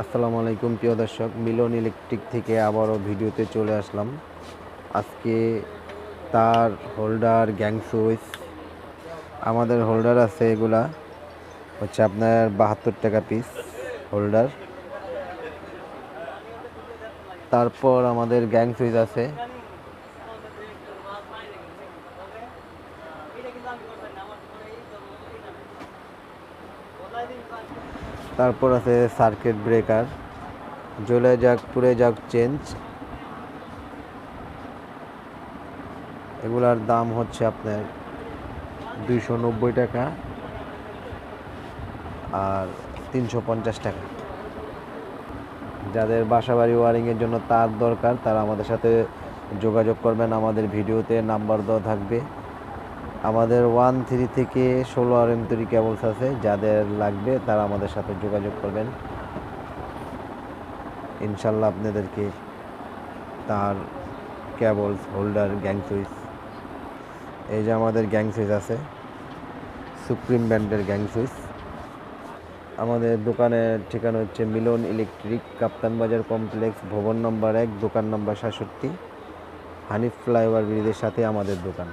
আসসালামু আলাইকুম, প্রিয় দর্শক। মিলন ইলেকট্রিক থেকে আবারও ভিডিওতে চলে আসলাম। আজকে তার হোল্ডার গ্যাং সুইচ। আমাদের হোল্ডার আছে এগুলা। হচ্ছে আপনার বাহাত্তর টাকা পিস হোল্ডার। তারপর আমাদের গ্যাং সুইচ আছে। তারপর আছে সার্কিট ব্রেকার জ্বলে যাক, পুড়ে যাক চেঞ্জ এগুলার দাম হচ্ছে আপনার দুইশো নব্বই টাকা আর তিনশো পঞ্চাশ টাকা। যাদের বাসা বাড়ি ওয়ারিংয়ের জন্য তার দরকার, তারা আমাদের সাথে যোগাযোগ করবেন, আমাদের ভিডিওতে নাম্বার দেওয়া থাকবে। আমাদের ওয়ান থ্রি থেকে ষোলো আর এম তৈরি কেবলস আছে, যাদের লাগবে তারা আমাদের সাথে যোগাযোগ করবেন। ইনশাল্লাহ আপনাদেরকে তার কেবলস হোল্ডার গ্যাং সুইচ এই যে আমাদের গ্যাং সুইচ আছে সুপ্রিম ব্র্যান্ডের গ্যাং সুইচ আমাদের দোকানের ঠিকানা হচ্ছে মিলন ইলেকট্রিক, কাপ্তান বাজার কমপ্লেক্স, ভবন নম্বর এক, দোকান নম্বর সাতষট্টি, হানিফ ফ্লাইওভার ব্রিজের সাথে আমাদের দোকান।